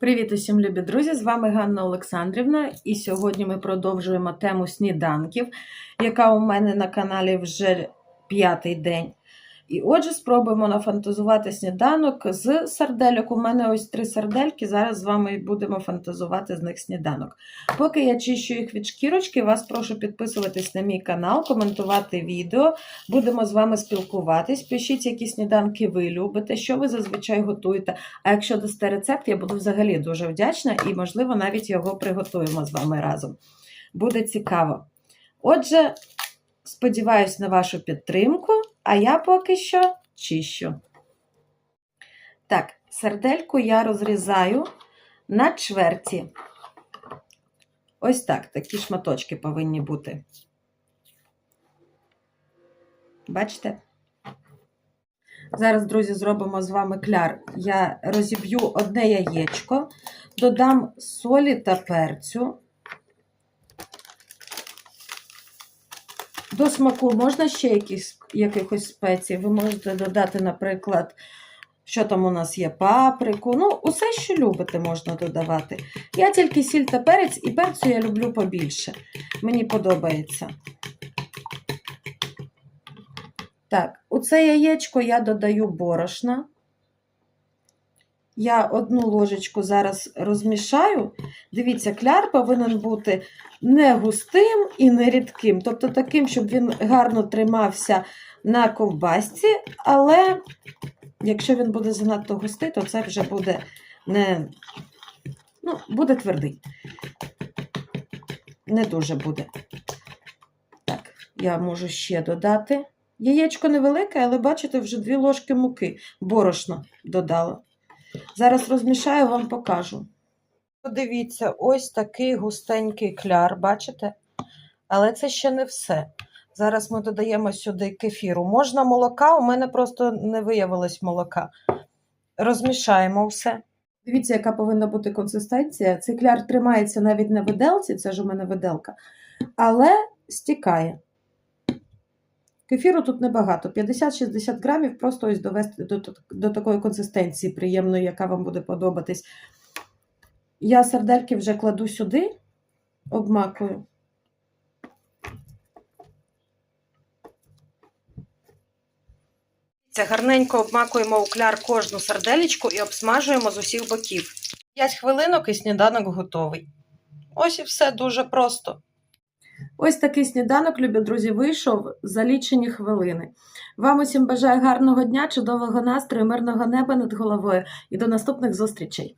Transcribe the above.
Привіт усім, любі друзі! З вами Ганна Олександрівна, і сьогодні ми продовжуємо тему сніданків, яка у мене на каналі вже п'ятий день. І отже, спробуємо нафантазувати сніданок з сардельок. У мене ось три сардельки. Зараз з вами будемо фантазувати з них сніданок. Поки я чищу їх від шкірочки, вас прошу підписуватись на мій канал, коментувати відео. Будемо з вами спілкуватись. Пишіть, які сніданки ви любите, що ви зазвичай готуєте. А якщо дасте рецепт, я буду взагалі дуже вдячна і, можливо, навіть його приготуємо з вами разом. Буде цікаво. Отже, сподіваюсь на вашу підтримку, а я поки що чищу. Так, сардельку я розрізаю на чверті. Ось так, такі шматочки повинні бути. Бачите? Зараз, друзі, зробимо з вами кляр. Я розіб'ю одне яєчко, додам солі та перцю. До смаку можна ще якісь, якихось спецій. Ви можете додати, наприклад, що там у нас є паприку. Ну, усе, що любите, можна додавати. Я тільки сіль та перець, і перцю я люблю побільше. Мені подобається. Так, у це яєчко я додаю борошна. Я одну ложечку зараз розмішаю. Дивіться, кляр повинен бути не густим і не рідким. Тобто таким, щоб він гарно тримався на ковбасці, але якщо він буде занадто густий, то це вже буде не ну, буде твердий. Не дуже буде. Так, я можу ще додати. Яєчко невелике, але бачите, вже дві ложки муки борошно додала. Зараз розмішаю, вам покажу. Подивіться, ось такий густенький кляр, бачите? Але це ще не все. Зараз ми додаємо сюди кефіру. Можна молока, у мене просто не виявилось молока. Розмішаємо все. Дивіться, яка повинна бути консистенція. Цей кляр тримається навіть на виделці, це ж у мене виделка, але стікає. Кефіру тут небагато, 50-60 грамів, просто ось довести до, до такої консистенції приємної, яка вам буде подобатись. Я сардельки вже кладу сюди, обмакую. Це гарненько обмакуємо у кляр кожну сарделечку і обсмажуємо з усіх боків. 5 хвилинок і сніданок готовий. Ось і все дуже просто. Ось такий сніданок, любі друзі, вийшов за лічені хвилини. Вам усім бажаю гарного дня, чудового настрою, мирного неба над головою і до наступних зустрічей!